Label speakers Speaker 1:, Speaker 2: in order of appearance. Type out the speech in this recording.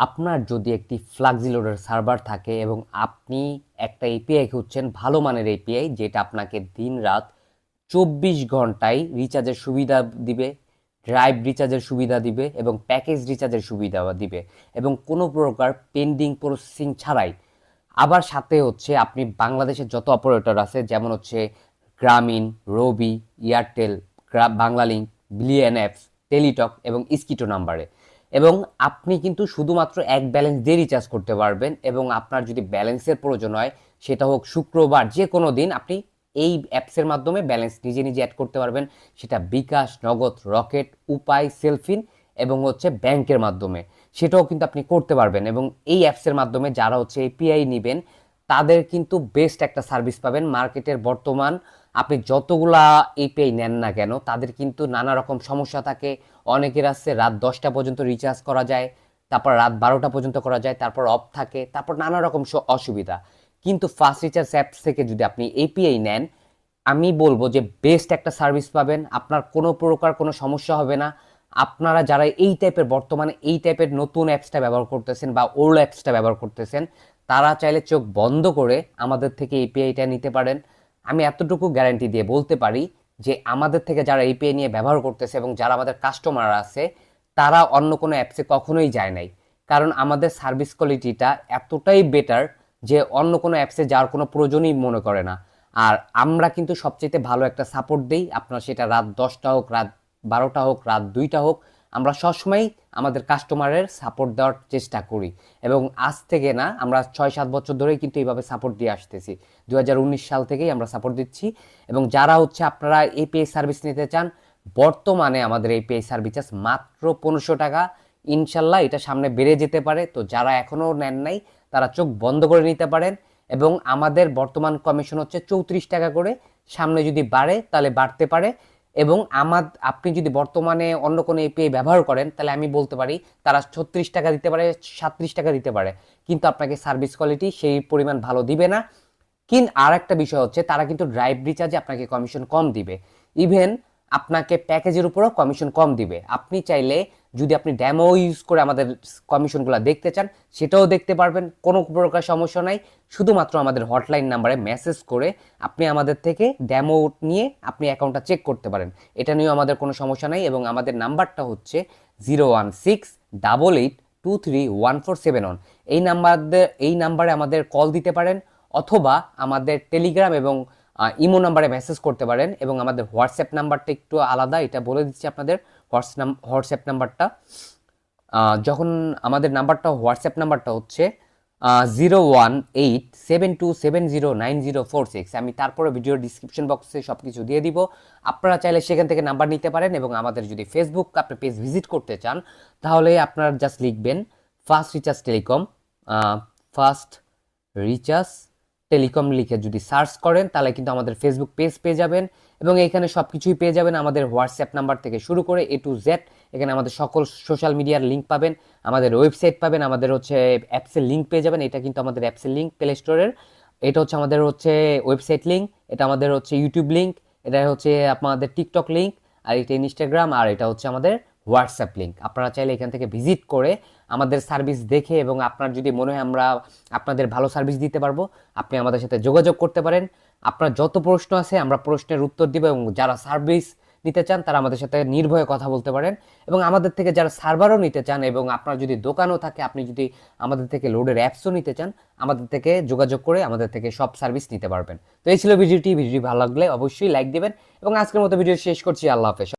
Speaker 1: আপনার যদি একটি ফ্লাক্সিলোডের সার্ভার থাকে এবং আপনি একটা এপিআই খুঁজছেন, ভালো মানের এপিআই যেটা আপনাকে দিন রাত চব্বিশ ঘন্টায় রিচার্জের সুবিধা দিবে ড্রাইভ রিচার্জের সুবিধা দিবে এবং প্যাকেজ রিচার্জের সুবিধা দিবে এবং কোনো প্রকার পেন্ডিং প্রসেসিং ছাড়াই। আবার সাথে হচ্ছে আপনি বাংলাদেশের যত অপারেটর আছে, যেমন হচ্ছে Grameen Robi Airtel Banglalink billion apps Teletalk এবং ইস্কিটো নাম্বারে এবং আপনি কিন্তু শুধুমাত্র এক ব্যালেন্স দিয়ে রিচার্জ করতে পারবেন এবং আপনার যদি ব্যালেন্সের প্রয়োজন হয়, সেটা হোক শুক্রবার যে কোনো দিন আপনি এই অ্যাপসের মাধ্যমে ব্যালেন্স নিজে নিজে অ্যাড করতে পারবেন। সেটা বিকাশ, নগদ, রকেট, উপায় সেলফিন এবং হচ্ছে ব্যাংকের মাধ্যমে। সেটাও কিন্তু আপনি করতে পারবেন এবং এই অ্যাপসের মাধ্যমে যারা হচ্ছে এপিআই নেবেন, তাদের কিন্তু বেস্ট একটা সার্ভিস পাবেন। মার্কেটের বর্তমান আপনি যতগুলা এপিআই নেন না কেন, তাদের কিন্তু নানা রকম সমস্যা থাকে। অনেকের আছে রাত দশটা পর্যন্ত রিচার্জ করা যায়, তারপর রাত বারোটা পর্যন্ত করা যায়, তারপর অফ থাকে, তারপর নানা রকম অসুবিধা। কিন্তু ফার্স্ট রিচার্জ অ্যাপস থেকে যদি আপনি এপিআই নেন, আমি বলব যে বেস্ট একটা সার্ভিস পাবেন। আপনার কোনো প্রকার কোনো সমস্যা হবে না। আপনারা যারা এই টাইপের বর্তমানে এই টাইপের নতুন অ্যাপসটা ব্যবহার করতেছেন বা ওল্ড অ্যাপসটা ব্যবহার করতেছেন, তারা চাইলে চোখ বন্ধ করে আমাদের থেকে এপিআইটা নিতে পারেন। আমি এতটুকু গ্যারান্টি দিয়ে বলতে পারি যে আমাদের থেকে যারা এপিআই নিয়ে ব্যবহার করতেছে এবং যারা আমাদের কাস্টমার আছে, তারা অন্য কোনো অ্যাপসে কখনোই যায় নাই। কারণ আমাদের সার্ভিস কোয়ালিটিটা এতটাই বেটার যে অন্য কোনো অ্যাপসে যাওয়ার কোনো প্রয়োজনই মনে করে না। আর আমরা কিন্তু সবচেয়ে ভালো একটা সাপোর্ট দিই, আপনার সেটা রাত দশটা হোক, রাত বারোটা হোক, রাত দুইটা হোক আমরা সবসময় আমাদের কাস্টমারের সাপোর্ট দেওয়ার চেষ্টা করি। এবং আজ থেকে না, আমরা ছয় সাত বছর ধরেই কিন্তু এইভাবে সাপোর্ট দিয়ে আসতেছি। দু হাজার উনিশ সাল থেকেই আমরা সাপোর্ট দিচ্ছি। এবং যারা হচ্ছে আপনারা এপিআই সার্ভিস নিতে চান, বর্তমানে আমাদের এই পে সার্ভিস মাত্র পনেরোশো টাকা। ইনশাল্লাহ এটা সামনে বেড়ে যেতে পারে। তো যারা এখনও নেন নাই, তারা চোখ বন্ধ করে নিতে পারেন। এবং আমাদের বর্তমান কমিশন হচ্ছে চৌত্রিশ টাকা করে। সামনে যদি বাড়ে, তাহলে বাড়তে পারে। এবং আমার, আপনি যদি বর্তমানে অন্য কোনো এপিআই ব্যবহার করেন, তাহলে আমি বলতে পারি তারা ছত্রিশ টাকা দিতে পারে সাত্রিশ টাকা দিতে পারে। কিন্তু আপনাকে সার্ভিস কোয়ালিটি সেই পরিমাণ ভালো দিবে না। কিন আর একটা বিষয় হচ্ছে তারা কিন্তু ড্রাইভ রিচার্জে আপনাকে কমিশন কম দিবে। ইভেন আপনাকে প্যাকেজের উপরও কমিশন কম দিবে। আপনি চাইলে যদি আপনি ড্যামো ইউজ করে আমাদের কমিশনগুলো দেখতে চান, সেটাও দেখতে পারবেন, কোনো প্রকার সমস্যা নাই। শুধুমাত্র আমাদের হটলাইন নাম্বারে মেসেজ করে আপনি আমাদের থেকে ড্যামো নিয়ে আপনি অ্যাকাউন্টটা চেক করতে পারেন। এটা নিয়েও আমাদের কোনো সমস্যা নাই এবং আমাদের নাম্বারটা হচ্ছে zero one six double eight two three one four seven one এই নাম্বার এই নাম্বারে আমাদের কল দিতে পারেন অথবা আমাদের টেলিগ্রাম এবং ইমো নাম্বারে মেসেজ করতে পারেন এবং আমাদের হোয়াটসঅ্যাপ নাম্বারটা একটু আলাদা, এটা বলে দিচ্ছি আপনাদের। হোয়াটসঅ্যাপ হোয়াটসঅ্যাপ নাম্বারটা যখন আমাদের নাম্বারটা, হোয়াটসঅ্যাপ নাম্বারটা হচ্ছে zero one eight seven two seven zero nine zero four six আমি তারপরে ভিডিও ডিসক্রিপশন বক্সে সব কিছু দিয়ে দিব। আপনারা চাইলে সেখান থেকে নাম্বার নিতে পারেন এবং আমাদের যদি ফেসবুক আপনি পেজ ভিজিট করতে চান, তাহলে আপনারা জাস্ট লিখবেন first recharge telecom first recharge telecom লিখে যদি সার্চ করেন, তাহলে কিন্তু আমাদের ফেসবুক পেজ পেয়ে যাবেন এবং এখানে সব কিছুই পেয়ে যাবেন। আমাদের হোয়াটসঅ্যাপ নাম্বার থেকে শুরু করে এ টু জেড এখানে আমাদের সকল সোশ্যাল মিডিয়ার লিঙ্ক পাবেন, আমাদের ওয়েবসাইট পাবেন, আমাদের হচ্ছে অ্যাপসের লিঙ্ক পেয়ে যাবেন। এটা কিন্তু আমাদের অ্যাপসের লিঙ্ক প্লে স্টোরের এটা হচ্ছে আমাদের হচ্ছে ওয়েবসাইট লিঙ্ক এটা আমাদের হচ্ছে ইউটিউব লিঙ্ক এটা হচ্ছে আপনাদের টিকটক লিঙ্ক আর এটা ইনস্টাগ্রাম আর এটা হচ্ছে আমাদের হোয়াটসঅ্যাপ লিঙ্ক আপনারা চাইলে এখান থেকে ভিজিট করে আমাদের সার্ভিস দেখে এবং আপনার যদি মনে হয় আমরা আপনাদের ভালো সার্ভিস দিতে পারব, আপনি আমাদের সাথে যোগাযোগ করতে পারেন। আপনার যত প্রশ্ন আছে আমরা প্রশ্নের উত্তর দিব এবং যারা সার্ভিস নিতে চান তারা আমাদের সাথে নির্ভয়ে কথা বলতে পারেন। এবং আমাদের থেকে যারা সার্ভারও নিতে চান এবং আপনার যদি দোকানও থাকে, আপনি যদি আমাদের থেকে লোডের অ্যাপসও নিতে চান, আমাদের থেকে যোগাযোগ করে আমাদের থেকে সব সার্ভিস নিতে পারবেন। তো এই ছিল ভিডিওটি। ভিডিওটি ভালো লাগলে অবশ্যই লাইক দিবেন। এবং আজকের মতো ভিডিও শেষ করছি। আল্লাহ হাফেজ।